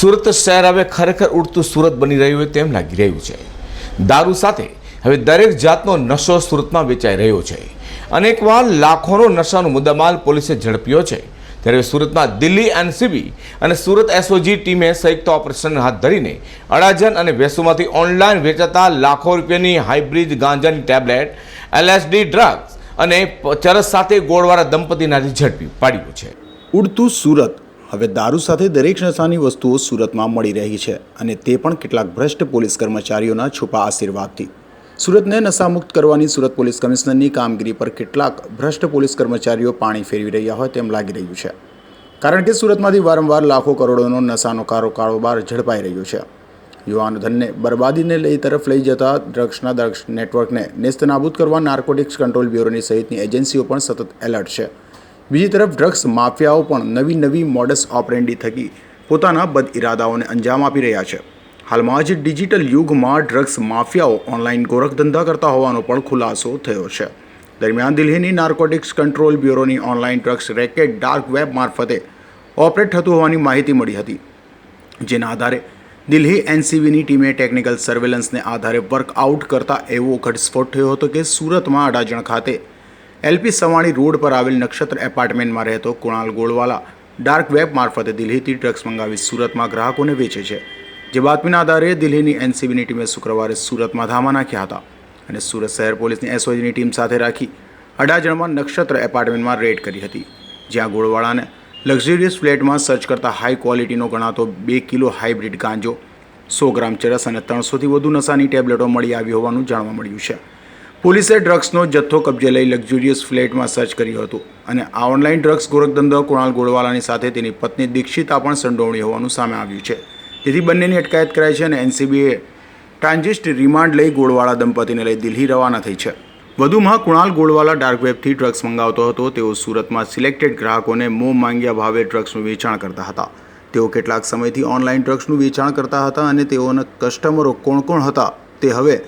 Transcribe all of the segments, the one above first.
સુરત શહેર હવે ખરેખર ઉડતું સુરત બની રહ્યું હોય તેમ લાગી રહ્યું છે. દારૂ સાથે હવે દરેક જાતનો નશો સુરતમાં વેચાઈ રહ્યો છે. અનેકવાર લાખોનો નશાનો મુદ્દામાલ પોલીસે ઝડપ્યો છે. ત્યારે સુરતમાં દિલ્હી એનસીબી અને સુરત એસઓજી ટીમે સંયુક્ત ઓપરેશન હાથ ધરીને અડાજન અને વેસુમાંથી ઓનલાઈન વેચાતા લાખો રૂપિયાની હાઇબ્રિડ ગાંજાની ટેબ્લેટ, એલએસડી ડ્રગ્સ અને ચરસ સાથે ગોળવાળા દંપતીનાથી ઝડપી પાડ્યું છે. ઉડતું સુરત હવે દારૂ સાથે દરેક નશાની વસ્તુઓ સુરતમાં મળી રહી છે અને તે પણ કેટલાક ભ્રષ્ટ પોલીસ કર્મચારીઓના છુપા આશીર્વાદથી. સુરતને નશામુક્ત કરવાની સુરત પોલીસ કમિશનરની કામગીરી પર કેટલાક ભ્રષ્ટ પોલીસ કર્મચારીઓ પાણી ફેરવી રહ્યા હોય તેમ લાગી રહ્યું છે. કારણ કે સુરતમાંથી વારંવાર લાખો કરોડોનો નશાનો કારો કારોબાર ઝડપાઈ રહ્યો છે. યુવાન ધનને બરબાદીને લઈ તરફ લઈ જતા ડ્રગ્સના ડ્રગ્સ નેટવર્કને નેસ્તનાબૂદ કરવા નાર્કોટિક્સ કંટ્રોલ બ્યુરોની સહિતની એજન્સીઓ પણ સતત એલર્ટ છે. બીજી તરફ ડ્રગ્સ માફિયાઓ પણ નવી નવી મોડસ ઓપરેન્ડી થકી પોતાના બદ ઇરાદાઓને અંજામ આપી રહ્યા છે. હાલમાં જ ડિજિટલ યુગમાં ડ્રગ્સ માફિયાઓ ઓનલાઈન ગોરખધંધા કરતા હોવાનો પણ ખુલાસો થયો છે. દરમિયાન દિલ્હીની narcotics control બ્યુરોની online drugs racket dark web મારફતે ઓપરેટ થતું હોવાની માહિતી મળી હતી. જેના આધારે દિલ્હી એનસીબીની ટીમે ટેકનિકલ સર્વેલન્સને આધારે વર્કઆઉટ કરતા એવો ઘટસ્ફોટ થયો હતો કે સુરતમાં અડાજણ ખાતે એલપી સવાણી રોડ પર આવેલ નક્ષત્ર એપાર્ટમેન્ટમાં રહેતો કુણાલ ગોળવાલા ડાર્ક વેબ મારફતે દિલ્હીથી ડ્રગ્સ મંગાવી સુરતમાં ગ્રાહકોને વેચે છે. જે બાતમીના આધારે દિલ્હીની એનસીબીની ટીમે શુક્રવારે સુરતમાં ધામા નાખ્યા હતા અને સુરત શહેર પોલીસની એસઓજીની ટીમ સાથે રાખી અડાજણમાં નક્ષત્ર એપાર્ટમેન્ટમાં રેડ કરી હતી. જ્યાં ગોળવાળાને લક્ઝરિયસ ફ્લેટમાં સર્ચ કરતા હાઈ ક્વોલિટીનો ગણાતો બે કિલો હાઇબ્રિડ ગાંજો, સો ગ્રામ ચરસ અને ત્રણસોથી વધુ નશાની ટેબ્લેટો મળી આવી હોવાનું જાણવા મળ્યું છે. પોલીસે ડ્રગ્સનો જથ્થો કબજે લઈ લક્ઝુરિયસ ફ્લેટમાં સર્ચ કર્યું હતું અને આ ઓનલાઈન ડ્રગ્સ ગોરખધંધો, કુણાલ ગોળવાલાની સાથે તેની પત્ની દીક્ષિતા પણ સંડોવણી હોવાનું સામે આવ્યું છે. તેથી બંનેની અટકાયત કરાઈ છે અને એનસીબીએ ટ્રાન્ઝિસ્ટ રિમાન્ડ લઈ ગોળવાળા દંપતીને લઈ દિલ્હી રવાના થઈ છે. વધુમાં કુણાલ ગોળવાલા ડાર્ક વેબથી ડ્રગ્સ મંગાવતો હતો. તેઓ સુરતમાં સિલેક્ટેડ ગ્રાહકોને મોં માંગ્યા ભાવે ડ્રગ્સનું વેચાણ કરતા હતા. તેઓ કેટલાક સમયથી ઓનલાઈન ડ્રગ્સનું વેચાણ કરતા હતા અને તેઓના કસ્ટમરો કોણ કોણ હતા તે હવે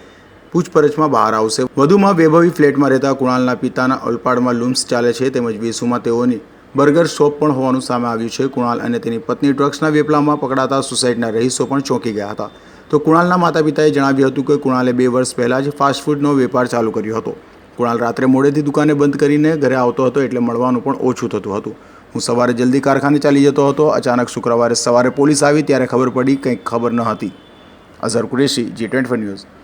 પૂછપરછમાં બહાર આવશે. વધુમાં વૈભવી ફ્લેટમાં રહેતા કુણાલના પિતાના ઓલપાડમાં લૂમ્સ ચાલે છે. તેમજ વેસુમાં તેઓની બર્ગર શોપ પણ હોવાનું સામે આવ્યું છે. કુણાલ અને તેની પત્ની ડ્રગ્સના વેપલામાં પકડાતા સુસાઇડના રહીશો પણ ચોંકી ગયા હતા. તો કુણાલના માતા પિતાએ જણાવ્યું હતું કે કુણાલે બે વર્ષ પહેલાં જ ફાસ્ટફૂડનો વેપાર ચાલુ કર્યો હતો. કુણાલ રાત્રે મોડેથી દુકાને બંધ કરીને ઘરે આવતો હતો એટલે મળવાનું પણ ઓછું થતું હતું. હું સવારે જલ્દી કારખાને ચાલી જતો હતો. અચાનક શુક્રવારે સવારે પોલીસ આવી ત્યારે ખબર પડી કંઈક ખબર ન હતી. Azhar Qureshi, G twenty news.